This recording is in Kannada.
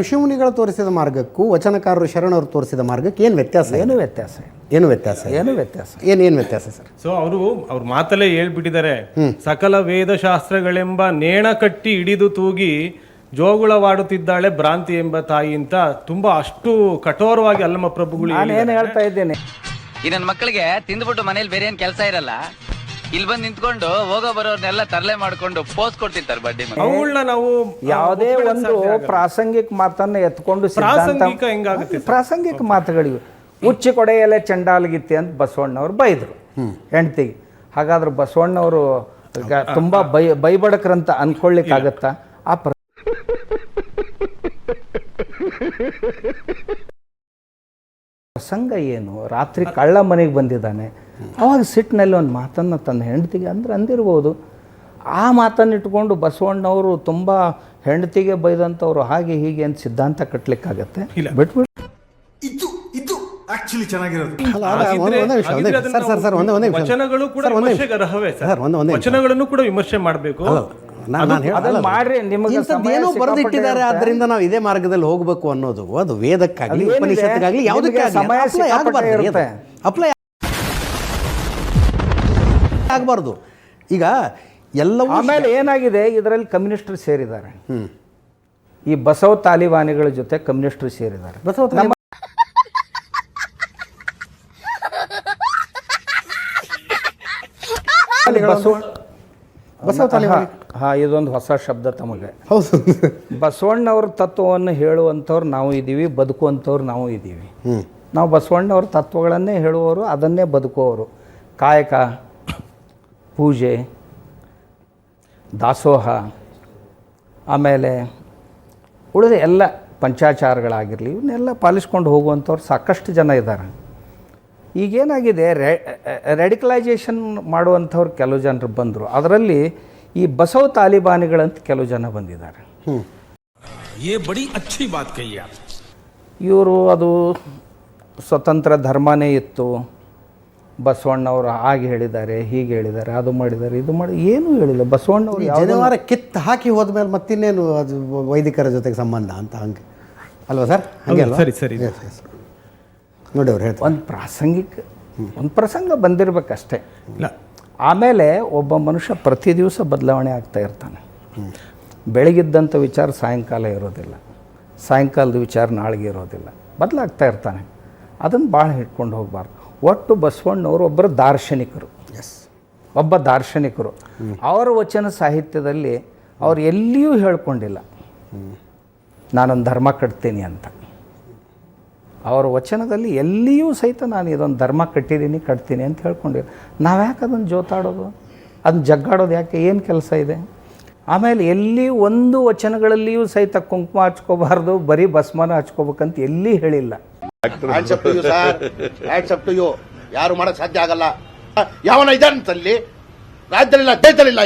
ಋಷಿಮುನಿಗಳು ತೋರಿಸಿದ ಮಾರ್ಗಕ್ಕೂ ವಚನಕಾರರು ಶರಣರು ತೋರಿಸಿದ ಮಾರ್ಗಕ್ಕೆ ಏನು ವ್ಯತ್ಯಾಸ ಏನು ವ್ಯತ್ಯಾಸ ಏನು ವ್ಯತ್ಯಾಸ ಏನು ವ್ಯತ್ಯಾಸ ಏನು ಏನು ವ್ಯತ್ಯಾಸ ಸರ್? ಸೊ ಅವರು ಅವ್ರ ಮಾತಲ್ಲೇ ಹೇಳ್ಬಿಟ್ಟಿದ್ದಾರೆ. ಸಕಲ ವೇದ ಶಾಸ್ತ್ರಗಳೆಂಬ ನೇಣ ಕಟ್ಟಿ ಹಿಡಿದು ತೂಗಿ ಜೋಗುಳವಾಡುತ್ತಿದ್ದಾಳೆ ಭ್ರಾಂತಿ ಎಂಬ ತಾಯಿ ಅಂತ ತುಂಬಾ ಅಷ್ಟು ಕಠೋರವಾಗಿ ಅಲ್ಲಮ್ಮ ಪ್ರಭುಗಳು ನಾನು ಏನು ಹೇಳ್ತಾ ಇದ್ದೇನೆ. ಈ ನನ್ನ ಮಕ್ಕಳಿಗೆ ತಿಂದ್ಬಿಟ್ಟು ಮನೇಲಿ ಬೇರೆ ಏನ್ ಕೆಲಸ ಇರಲ್ಲ? ಇಲ್ಲಿ ಬಂದು ನಿಂತ್ಕೊಂಡು ಹೋಗೋ ಬರೋರ್ನೆಲ್ಲ ತರಲೆ ಮಾಡ್ಕೊಂಡು ಪೋಸ್ ಕೊಡ್ತಿರ್ತಾರೆ ಬಡ್ಡಿ ಮನೆ. ಅವುಗಳನ್ನ ನಾವು ಯಾವುದೇ ಒಂದು ಪ್ರಾಸಂಗಿಕ ಮಾತನ್ನ ಎತ್ಕೊಂಡು ಪ್ರಾಸಂಗಿಕ ಹೆಂಗಾಗುತ್ತೆ? ಪ್ರಾಸಂಗಿಕ ಮಾತುಗಳಿವೆ. ಉಚ್ಚಿ ಕೊಡೆಯಲ್ಲೇ ಚಂಡಾಲಗಿತ್ತಿ ಅಂತ ಬಸವಣ್ಣವ್ರು ಬೈದರು ಹೆಂಡ್ತಿಗೆ. ಹಾಗಾದ್ರೆ ಬಸವಣ್ಣವರು ತುಂಬಾ ಬೈ ಬೈಬಡಕ್ರಂತ ಅನ್ಕೊಳ್ಳಿಕ್ಕಾಗತ್ತಾ? ಆ ಪ್ರ ಪ್ರಸಂಗ ಏನು? ರಾತ್ರಿ ಕಳ್ಳ ಮನೆಗೆ ಬಂದಿದ್ದಾನೆ. ಅವಾಗ ಸಿಟ್ಟಿನಲ್ಲಿ ಒಂದು ಮಾತನ್ನು ತನ್ನ ಹೆಂಡತಿಗೆ ಅಂದ್ರೆ ಅಂದಿರ್ಬೋದು. ಆ ಮಾತನ್ನು ಇಟ್ಕೊಂಡು ಬಸವಣ್ಣವರು ತುಂಬ ಹೆಂಡತಿಗೆ ಬೈದಂಥವ್ರು ಹಾಗೆ ಹೀಗೆ ಅಂತ ಸಿದ್ಧಾಂತ ಕಟ್ಟಲಿಕ್ಕಾಗತ್ತೆ ಬಿಟ್ಬಿಟ್ಟು ಇದು ಇದು ಆಕ್ಚುಲಿ ಚೆನ್ನಾಗಿರೋದು. ವಚನಗಳು ಕೂಡ ಸರ್, ಒಂದೇ ವಿಮರ್ಶೆಗೆ ಅರ್ಹವೇ ಸರ್. ಸರ್ ಒಂದೇ ಒಂದೇ ವಚನಗಳನ್ನು ಕೂಡ ವಿಮರ್ಶೆ ಮಾಡಬೇಕು. ಮಾಡ್ರಿ ನಿಮಗೆ ಬರೆದಿಟ್ಟಿದ್ದಾರೆ ಆದ್ರಿಂದ ನಾವು ಇದೇ ಮಾರ್ಗದಲ್ಲಿ ಹೋಗಬೇಕು ಅನ್ನೋದು. ಅದು ವೇದಕ್ಕಾಗಲಿ ಉಪನಿಷತ್ಗಾಗಲಿ ಯಾವುದಕ್ಕೆ ಸಮಯ. ಅಪ್ಲೈ ಆಗಬಾರ್ದು. ಈಗ ಎಲ್ಲವೂ ಆಮೇಲೆ ಏನಾಗಿದೆ? ಇದರಲ್ಲಿ ಕಮ್ಯುನಿಸ್ಟರು ಸೇರಿದ್ದಾರೆ. ಈ ಬಸವ ತಾಲಿಬಾನಿಗಳ ಜೊತೆ ಕಮ್ಯುನಿಸ್ಟರು ಸೇರಿದ್ದಾರೆ. ಬಸವ ನಮ್ಮ ಬಸವ ತಾಲಿಬಾನಿ ಹಾ ಇದೊಂದು ಹೊಸ ಶಬ್ದ ತಮಗೆ. ಹೌದು. ಬಸವಣ್ಣವ್ರ ತತ್ವವನ್ನು ಹೇಳುವಂಥವ್ರು ನಾವು ಇದ್ದೀವಿ ಬದುಕುವಂಥವ್ರು ನಾವು ಇದ್ದೀವಿ. ನಾವು ಬಸವಣ್ಣವ್ರ ತತ್ವಗಳನ್ನೇ ಹೇಳುವವರು ಅದನ್ನೇ ಬದುಕುವವರು. ಕಾಯಕ ಪೂಜೆ ದಾಸೋಹ ಆಮೇಲೆ ಉಳಿದ ಎಲ್ಲ ಪಂಚಾಚಾರಗಳಾಗಿರಲಿ ಇವನ್ನೆಲ್ಲ ಪಾಲಿಸ್ಕೊಂಡು ಹೋಗುವಂಥವ್ರು ಸಾಕಷ್ಟು ಜನ ಇದ್ದಾರೆ. ಈಗೇನಾಗಿದೆ ರೆ ರೆಡಿಕಲೈಜೇಷನ್ ಮಾಡುವಂಥವ್ರು ಕೆಲವು ಜನರು ಬಂದರು. ಅದರಲ್ಲಿ ಈ ಬಸವ ತಾಲಿಬಾನಿಗಳಂತ ಕೆಲವು ಜನ ಬಂದಿದ್ದಾರೆ. ಇವರು ಅದು ಸ್ವತಂತ್ರ ಧರ್ಮನೇ ಇತ್ತು. ಬಸವಣ್ಣವರು ಹಾಗೆ ಹೇಳಿದ್ದಾರೆ ಹೀಗೆ ಹೇಳಿದ್ದಾರೆ ಅದು ಮಾಡಿದ್ದಾರೆ ಇದು ಮಾಡಿ ಏನೂ ಹೇಳಿಲ್ಲ. ಬಸವಣ್ಣವ್ರು ಜನವಾರ ಕಿತ್ತು ಹಾಕಿ ಹೋದ್ಮೇಲೆ ಮತ್ತಿನ್ನೇನು ಅದು ವೈದಿಕರ ಜೊತೆಗೆ ಸಂಬಂಧ ಅಂತ ಹಂಗೆ? ಅಲ್ವಾ ಸರ್? ಹಂಗೆ ಅಲ್ವಾ? ಸರಿ ಸರಿ. ನೋಡಿ ಅವ್ರು ಹೇಳ್ತಾರೆ. ಒಂದು ಪ್ರಾಸಂಗಿಕ ಒಂದು ಪ್ರಸಂಗ ಬಂದಿರಬೇಕಷ್ಟೇ. ಇಲ್ಲ. ಆಮೇಲೆ ಒಬ್ಬ ಮನುಷ್ಯ ಪ್ರತಿ ದಿವಸ ಬದಲಾವಣೆ ಆಗ್ತಾ ಇರ್ತಾನೆ. ಬೆಳಗಿದ್ದಂಥ ವಿಚಾರ ಸಾಯಂಕಾಲ ಇರೋದಿಲ್ಲ. ಸಾಯಂಕಾಲದ ವಿಚಾರ ನಾಳೆಗೆ ಇರೋದಿಲ್ಲ. ಬದಲಾಗ್ತಾ ಇರ್ತಾನೆ. ಅದನ್ನು ಭಾಳ ಹಿಡ್ಕೊಂಡು ಹೋಗಬಾರ್ದು. ಒಟ್ಟು ಬಸವಣ್ಣವರು ಒಬ್ಬರು ದಾರ್ಶನಿಕರು. ಎಸ್ ಒಬ್ಬ ದಾರ್ಶನಿಕರು. ಅವರ ವಚನ ಸಾಹಿತ್ಯದಲ್ಲಿ ಅವ್ರು ಎಲ್ಲಿಯೂ ಹೇಳ್ಕೊಂಡಿಲ್ಲ. ನಾನೊಂದು ಧರ್ಮ ಕಟ್ತೀನಿ ಅಂತ. ಅವರ ವಚನದಲ್ಲಿ ಎಲ್ಲಿಯೂ ಸಹಿತ ನಾನು ಇದೊಂದು ಧರ್ಮ ಕಟ್ಟಿದ್ದೀನಿ ಕಟ್ತೀನಿ ಅಂತ ಹೇಳ್ಕೊಂಡಿಲ್ಲ. ನಾವು ಯಾಕೆ ಅದನ್ನು ಜೋತಾಡೋದು? ಅದನ್ನ ಜಗ್ಗಾಡೋದು ಯಾಕೆ? ಏನು ಕೆಲಸ ಇದೆ? ಆಮೇಲೆ ಎಲ್ಲಿ ಒಂದು ವಚನಗಳಲ್ಲಿಯೂ ಸಹಿತ ಕುಂಕುಮ ಹಚ್ಕೋಬಾರ್ದು ಬರೀ ಭಸ್ಮನ ಹಚ್ಕೋಬೇಕಂತ ಎಲ್ಲಿ ಹೇಳಿಲ್ಲ. Hands up to you sir hands up to you ಯಾರು ಮಾಡಕ್ ಸಾಧ್ಯ ಆಗಲ್ಲ. ಯಾವನ ಇದ್ದಾನಂತಲ್ಲಿ ರಾಜ್ಯದಲ್ಲಿಲ್ಲ, ದೇಶದಲ್ಲಿಲ್ಲ.